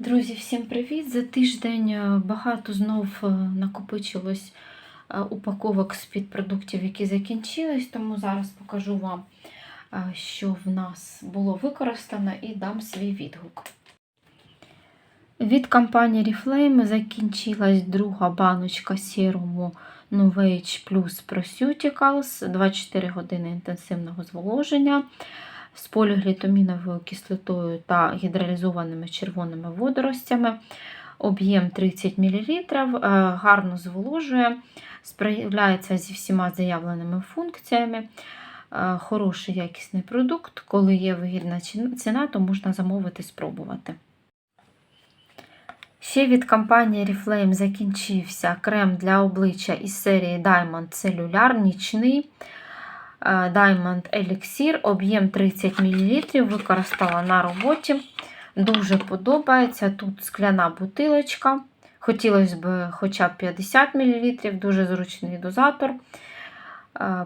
Друзі, всім привіт! За тиждень е, багато знов е, накопичилось е, упаковок з-під продуктів, які закінчились, тому зараз покажу вам, що в нас було використано, і дам свій відгук. Від компанії Reflame закінчилась друга баночка серуму Novage Plus Procuticals 24 години інтенсивного зволоження з поліглітаміновою кислотою та гідралізованими червоними водоростями. Об'єм 30 мл, е, гарно зволожує, справляється зі всіма заявленими функціями. Е, Хороший якісний продукт. Коли є вигідна ціна, то можна замовити спробувати. Ще від компанії Reflame закінчився крем для обличчя із серії Diamond Cellular нічний. Diamond Elixir, об'єм 30 мл, використала на роботі. Дуже подобається. Тут скляна бутилочка. Хотілося б хоча б 50 мл, дуже зручний дозатор.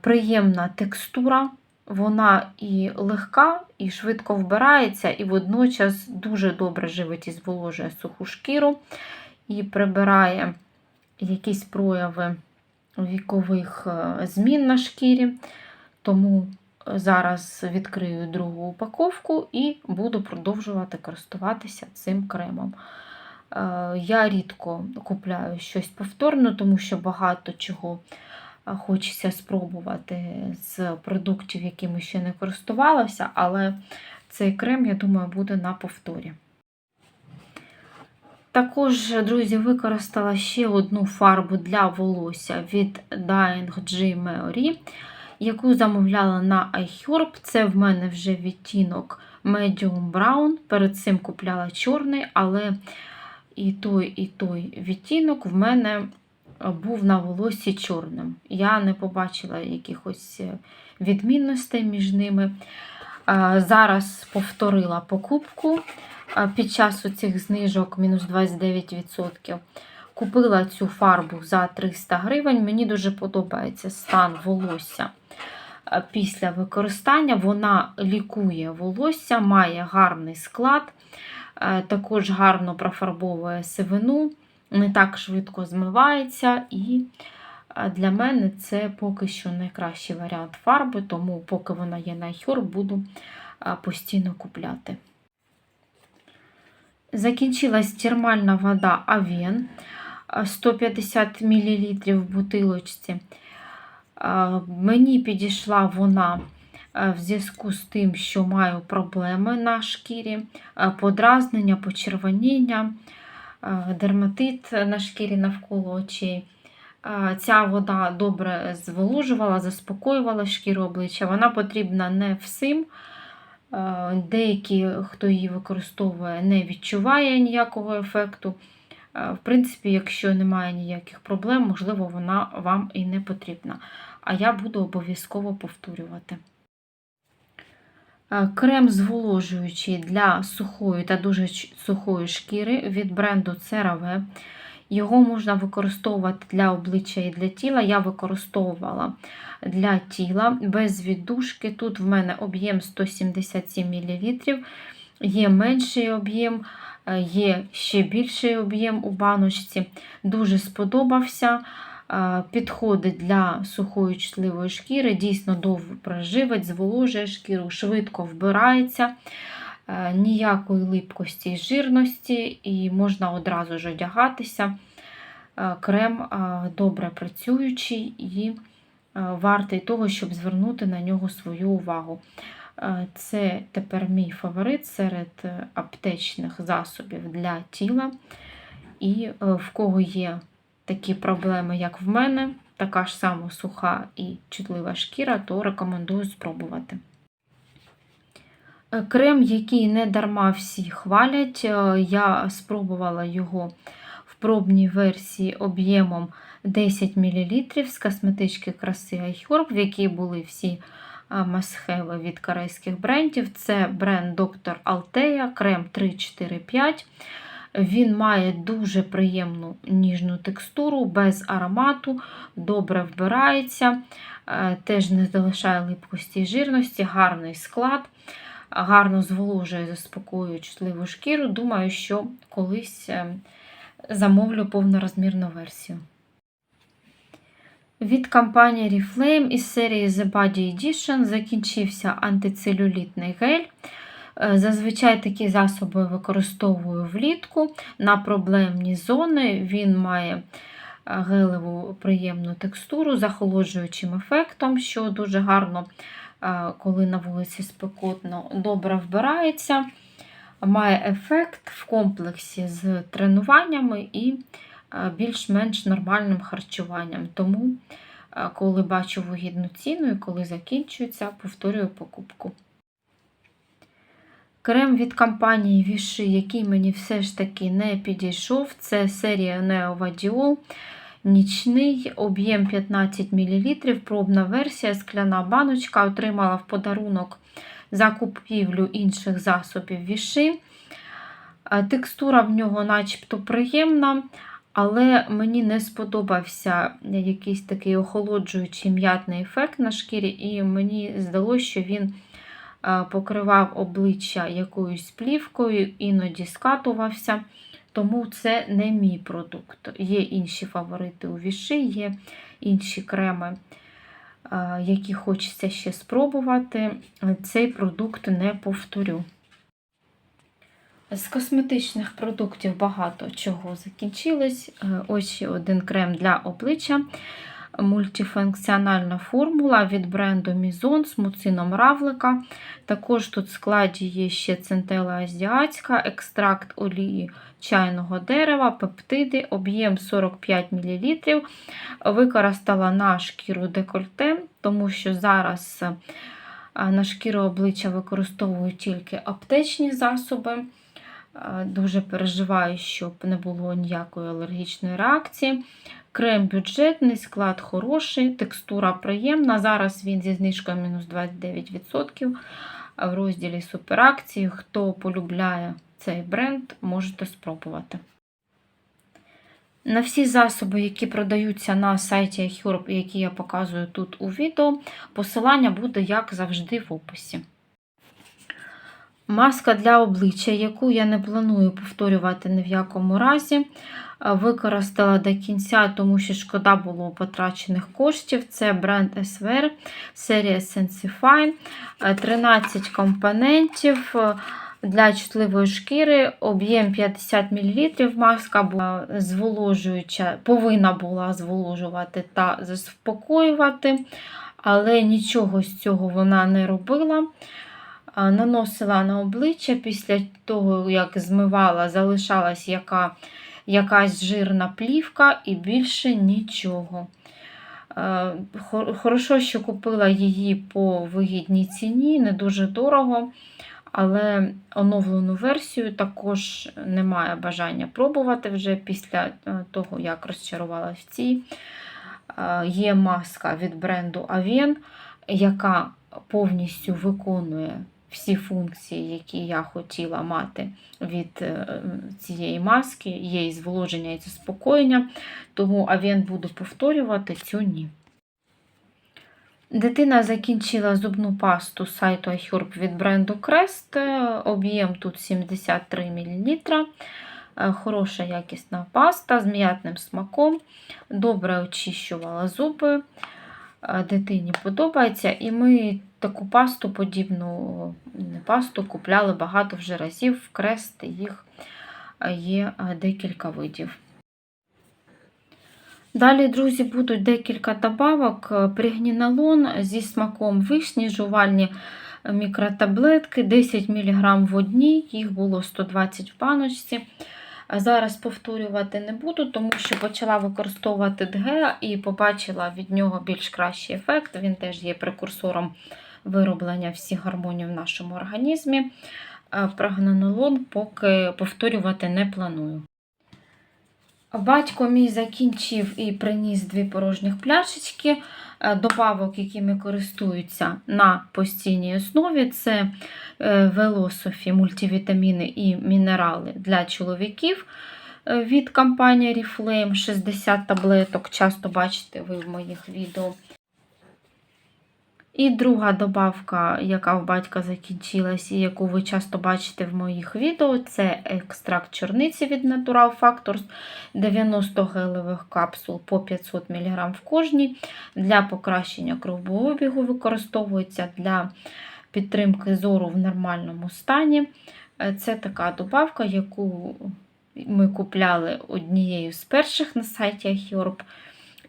Приємна текстура. Вона і легка, і швидко вбирається, і водночас дуже добре живить і зволожує суху шкіру і прибирає якісь прояви вікових змін на шкірі. Тому зараз відкрию другу упаковку і буду продовжувати користуватися цим кремом. Я рідко купляю щось повторно, тому що багато чого хочеться спробувати з продуктів, якими ще не користувалася, але цей крем, я думаю, буде на повторі. Також, друзі, використала ще одну фарбу для волосся від Dying G Meori яку замовляла на iHerb. Це в мене вже відтінок Medium Brown. Перед цим купляла чорний, але і той, і той відтінок в мене був на волосі чорним. Я не побачила якихось відмінностей між ними. Зараз повторила покупку під час цих знижок мінус 29%. Купила цю фарбу за 300 гривень. Мені дуже подобається стан волосся після використання. Вона лікує волосся, має гарний склад, е, також гарно профарбовує сивину, не так швидко змивається. І е, для мене це поки що найкращий варіант фарби, тому, поки вона є на хюр, буду е, постійно купляти. Закінчилась термальна вода Авен 150 мл в бутилочці. Мені підійшла вона в зв'язку з тим, що маю проблеми на шкірі, подразнення, почервоніння, дерматит на шкірі навколо очей. Ця вода добре зволожувала, заспокоювала шкіру обличчя. Вона потрібна не всім. Деякі, хто її використовує, не відчуває ніякого ефекту. В принципі, якщо немає ніяких проблем, можливо, вона вам і не потрібна а я буду обов'язково повторювати. Е, крем зволожуючий для сухої та дуже сухої шкіри від бренду CeraVe. Його можна використовувати для обличчя і для тіла. Я використовувала для тіла без віддушки. Тут в мене об'єм 177 мл, є менший об'єм, е, є ще більший об'єм у баночці. Дуже сподобався підходить для сухої чутливої шкіри, дійсно довго проживить, зволожує шкіру, швидко вбирається, е, ніякої липкості і жирності, і можна одразу ж одягатися. Е, крем добре працюючий і е, вартий того, щоб звернути на нього свою увагу. Це тепер мій фаворит серед аптечних засобів для тіла. І в кого є такі проблеми, як в мене, така ж сама суха і чутлива шкіра, то рекомендую спробувати. Е, крем, який не дарма всі хвалять, е, я спробувала його в пробній версії об'ємом 10 мл з косметички краси iHerb, в якій були всі масхеви від корейських брендів. Це бренд Dr. Altea, крем 345. Він має дуже приємну ніжну текстуру, без аромату, добре вбирається, е, теж не залишає липкості і жирності, гарний склад. гарно зволожує, заспокоює чутливу шкіру. Думаю, що колись е, замовлю повнорозмірну версію. Від компанії Reflame із серії The Body Edition закінчився антицелюлітний гель. Е, Зазвичай такі засоби використовую влітку на проблемні зони. Він має е, гелеву приємну текстуру з охолоджуючим ефектом, що дуже гарно, е, коли на вулиці спекотно, добре вбирається. Має ефект в комплексі з тренуваннями і більш-менш нормальним харчуванням. Тому, е, коли бачу вигідну ціну і коли закінчується, повторюю покупку. Крем від компанії Vichy, який мені все ж таки не підійшов, це серія Neovadiol. Нічний об'єм 15 мл, пробна версія, скляна баночка. Отримала в подарунок за купівлю інших засобів Vichy. Е, Текстура в нього начебто приємна, але мені не сподобався якийсь такий охолоджуючий м'ятний ефект на шкірі, і мені здалося, що він е, покривав обличчя якоюсь плівкою, іноді скатувався. Тому це не мій продукт. Є інші фаворити у віші, є інші креми, е, які хочеться ще спробувати. Цей продукт не повторю. З косметичних продуктів багато чого закінчилось. Е, Ось ще один крем для обличчя. Мультифункціональна формула від бренду Mizon з муцином равлика. Також тут в складі є ще центела азіатська, екстракт олії чайного дерева, пептиди, об'єм 45 мл. Використала на шкіру декольте, тому що зараз е, на шкіру обличчя використовую тільки аптечні засоби. Е, Дуже переживаю, щоб не було ніякої алергічної реакції. Крем бюджетний, склад хороший, текстура приємна. Зараз він зі знижкою мінус 29% в розділі суперакції. Хто полюбляє цей бренд, можете спробувати. На всі засоби, які продаються на сайті iHerb, які я показую тут у відео, посилання буде, як завжди, в описі. Маска для обличчя, яку я не планую повторювати ні в якому разі. Використала до кінця, тому що шкода було потрачених коштів. Це бренд SVR, серія Sensify, 13 компонентів для чутливої шкіри, об'єм 50 мл. Маска була зволожуюча, повинна була зволожувати та заспокоювати, але нічого з цього вона не робила. Наносила на обличчя після того, як змивала, залишалась яка, якась жирна плівка і більше нічого. Хорошо, що купила її по вигідній ціні, не дуже дорого, але оновлену версію також немає бажання пробувати вже після того, як розчарувалася в цій. Є маска від бренду Avien, яка повністю виконує всі функції, які я хотіла мати від цієї маски, є і зволоження, і заспокоєння, тому Авен буду повторювати, цю ні. Дитина закінчила зубну пасту сайту iHerb від бренду Crest. Об'єм тут 73 мл. Хороша якісна паста з м'ятним смаком. Добре очищувала зуби. Дитині подобається. І ми таку пасту, подібну пасту, купляли багато вже разів в крест, їх є декілька видів. Далі, друзі, будуть декілька добавок. Пригнінолон зі смаком вишні, жувальні мікротаблетки, 10 мг в одній, їх було 120 в баночці. Зараз повторювати не буду, тому що почала використовувати ДГ і побачила від нього більш кращий ефект. Він теж є прекурсором вироблення всіх гормонів в нашому організмі. Прогнанолон поки повторювати не планую. Батько мій закінчив і приніс дві порожніх пляшечки. Добавок, якими користуються на постійній основі, це велософі, мультивітаміни і мінерали для чоловіків від компанії Reflame 60 таблеток. Часто бачите ви в моїх відео. І друга добавка, яка в батька закінчилась, і яку ви часто бачите в моїх відео, це екстракт чорниці від Natural Factors 90 гелевих капсул по 500 мг в кожній. Для покращення кровообігу використовується для підтримки зору в нормальному стані. Це така добавка, яку ми купляли однією з перших на сайті iHerb.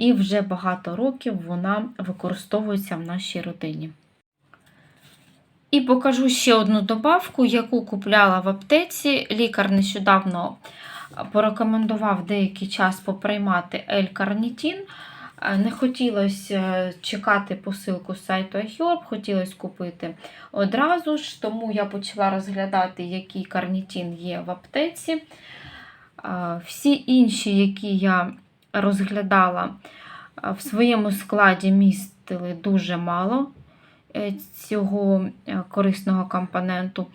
І вже багато років вона використовується в нашій родині. І покажу ще одну добавку, яку купляла в аптеці. Лікар нещодавно порекомендував деякий час поприймати L-карнітін. Не хотілося чекати посилку з сайту iHerb, хотілося купити одразу ж, тому я почала розглядати, який карнітін є в аптеці. Всі інші, які я розглядала, в своєму складі містили дуже мало е, цього е, корисного компоненту.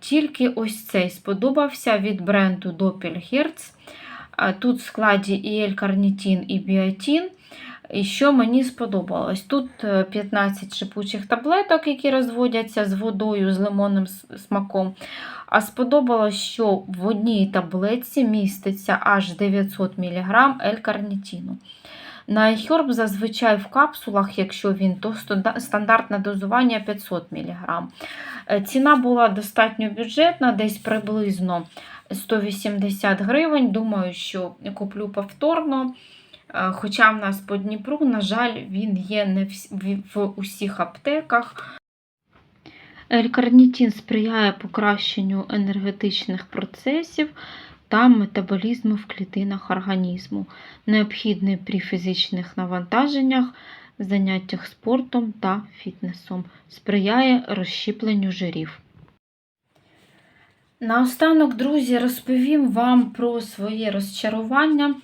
Тільки ось цей сподобався від бренду Doppelherz. Тут в складі і L-карнітін, і біотін. І що мені сподобалось? Тут 15 шипучих таблеток, які розводяться з водою, з лимонним смаком. А сподобалось, що в одній таблетці міститься аж 900 мг L-карнітіну. На iHerb зазвичай в капсулах, якщо він, то стандартне дозування 500 мг. Ціна була достатньо бюджетна, десь приблизно 180 гривень. Думаю, що куплю повторно. Хоча в нас по Дніпру, на жаль, він є не в усіх аптеках. L-карнітин сприяє покращенню енергетичних процесів та метаболізму в клітинах організму, необхідний при фізичних навантаженнях, заняттях спортом та фітнесом, сприяє розщіпленню жирів. Наостанок, друзі, розповім вам про своє розчарування.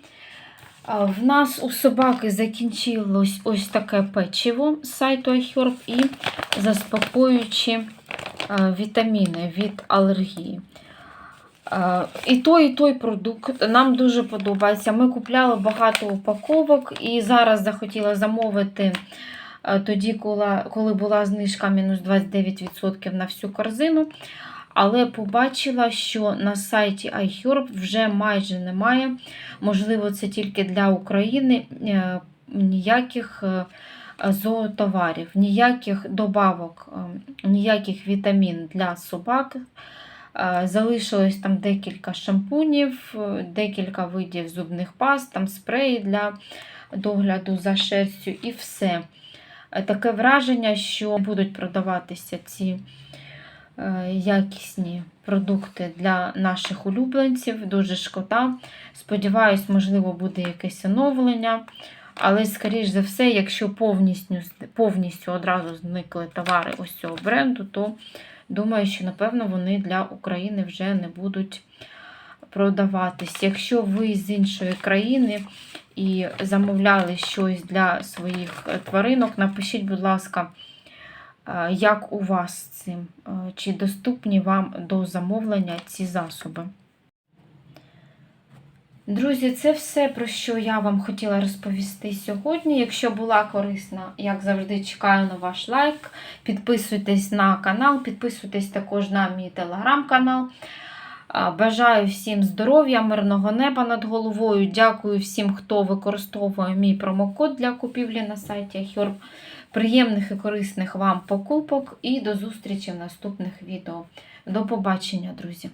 В нас у собаки закінчилось ось таке печиво з сайту iHerb і заспокоюючі вітаміни від алергії. І той, і той продукт нам дуже подобається. Ми купляли багато упаковок і зараз захотіла замовити тоді, коли була знижка мінус 29% на всю корзину. Але побачила, що на сайті iHerb вже майже немає. Можливо, це тільки для України е, ніяких е, зоотоварів, ніяких добавок, е, ніяких вітамін для собак. Залишилось там декілька шампунів, декілька видів зубних паст, там спреї для догляду за шерстю і все. Таке враження, що будуть продаватися ці. Е, якісні продукти для наших улюбленців. Дуже шкода. Сподіваюсь, можливо, буде якесь оновлення. Але, скоріш за все, якщо повністю повністю одразу зникли товари ось цього бренду, то думаю, що, напевно, вони для України вже не будуть продаватись. Якщо ви з іншої країни і замовляли щось для своїх тваринок, напишіть, будь ласка, як у вас з цим? Чи доступні вам до замовлення ці засоби? Друзі, це все, про що я вам хотіла розповісти сьогодні. Якщо була корисна, як завжди, чекаю на ваш лайк. Підписуйтесь на канал, підписуйтесь також на мій телеграм-канал. Бажаю всім здоров'я, мирного неба над головою. Дякую всім, хто використовує мій промокод для купівлі на сайті Herb. Приємних і корисних вам покупок і до зустрічі в наступних відео. До побачення, друзі!